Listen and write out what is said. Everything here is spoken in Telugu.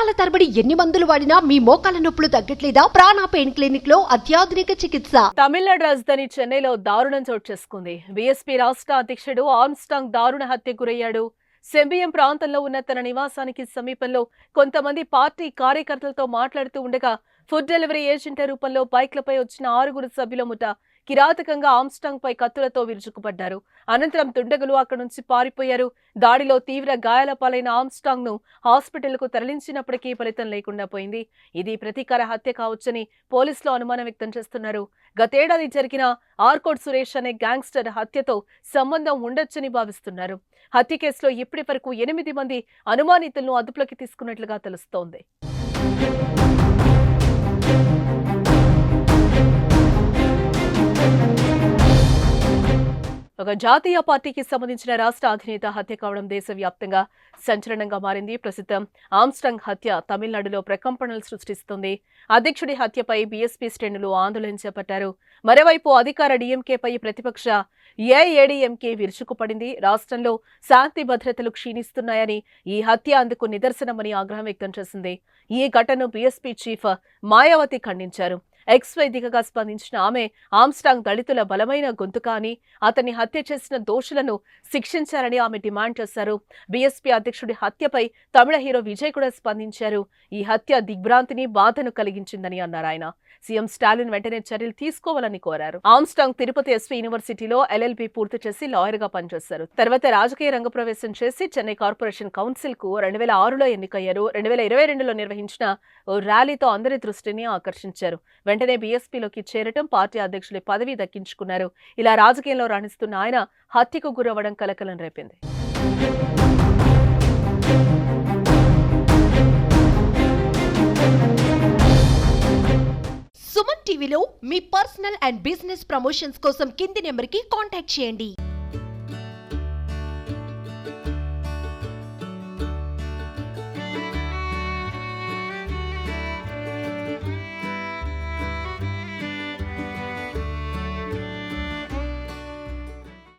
సంవత్సరాల తరబడి ఎన్ని మందులు వాడినా మీ మోకాల నొప్పులు తగ్గట్లేదా? ప్రాణ పెయిన్ క్లినిక్లో అత్యాధునిక చికిత్స. తమిళనాడు రాజధాని చెన్నైలో దారుణం చోటు చేసుకుంది. బీఎస్పీ రాష్ట్ర అధ్యక్షుడు ఆర్మ్స్టాంగ్ దారుణ హత్య గురయ్యాడు. సెంబియం ప్రాంతంలో ఉన్న తన నివాసానికి సమీపంలో కొంతమంది పార్టీ కార్యకర్తలతో మాట్లాడుతూ ఉండగా ఫుడ్ డెలివరీ ఏజెంట్ల రూపంలో బైక్లపై వచ్చిన ఆరుగురు సభ్యుల ముఠ కిరాతకంగా ఆమ్స్టాంగ్ పై కత్తులతో విరుచుకుపడ్డారు. అనంతరం దుండగులు అక్కడి నుంచి పారిపోయారు. దాడిలో తీవ్ర గాయాల పాలైన ఆమ్స్టాంగ్ను హాస్పిటల్కు తరలించినప్పటికీ ఫలితం లేకుండా పోయింది. ఇది ప్రతీకార హత్య కావచ్చని పోలీసులు అనుమానం వ్యక్తం చేస్తున్నారు. గతేడాది జరిగిన ఆర్కోడ్ సురేష్ అనే గ్యాంగ్స్టర్ హత్యతో సంబంధం ఉండొచ్చని భావిస్తున్నారు. హత్య కేసులో ఇప్పటి వరకు ఎనిమిది మంది అనుమానితులను అదుపులోకి తీసుకున్నట్లుగా తెలుస్తోంది. కాగా జాతీయ పార్టీకి సంబంధించిన రాష్ట్ర అధినేత హత్య కావడం దేశవ్యాప్తంగా సంచలనంగా మారింది. ప్రస్తుతం ఆమ్స్టంగ్ హత్య తమిళనాడులో ప్రకంపనలు సృష్టిస్తుంది. అధ్యక్షుడి హత్యపై బీఎస్పీ శ్రేణులు ఆందోళన చేపట్టారు. మరోవైపు అధికార డీఎంకేపై ప్రతిపక్ష ఏఐఏడీఎంకే విరుచుకుపడింది. రాష్ట్రంలో శాంతి భద్రతలు క్షీణిస్తున్నాయని ఈ హత్య అందుకు నిదర్శనమని ఆగ్రహం వ్యక్తం చేసింది. ఈ ఘటనను బీఎస్పీ చీఫ్ మాయావతి ఖండించారు. ఎక్స్ వేదికగా స్పందించిన ఆమె ఆమ్స్టాంగ్ దళితుల బలమైన గొంతుక అని అతన్ని హత్య చేసిన దోషులను శిక్షించాలని ఆమె డిమాండ్ చేశారు. బీఎస్పీ అధ్యక్షుడి హత్యపై తమిళ హీరో విజయ్ కూడా స్పందించారు. ఈ హత్య దిగ్భ్రాంతిని బాధను కలిగించిందని అన్నారు ఆయన. సీఎం స్టాలిన్ వెంటనే చర్యలు తీసుకోవాలని కోరారు. ఆమ్స్టాంగ్ తిరుపతి ఎస్వీ యూనివర్సిటీలో ఎల్ఎల్బి పూర్తి చేసి లాయర్గా పనిచేశారు. తర్వాత రాజకీయ రంగ ప్రవేశం చేసి చెన్నై కార్పొరేషన్ కౌన్సిల్కు రెండు వేల ఆరులో ఎన్నికయ్యారు. రెండు వేల ఇరవై రెండులో నిర్వహించిన ఓ ర్యాలీతో అందరి దృష్టిని ఆకర్షించారు. వెంటనే బీఎస్పీలోకి చేరటం పార్టీ అధ్యక్షుడి పదవి దక్కించుకున్నారు. ఇలా రాజకీయంలో రాణిస్తున్న ఆయన హత్యకు గురవ్వడం కలకలం రేపింది. సుమన్ టీవీలో మీ పర్సనల్ అండ్ బిజినెస్ ప్రమోషన్స్ కోసం కింది నెంబర్కి కాంటాక్ట్ చేయండి.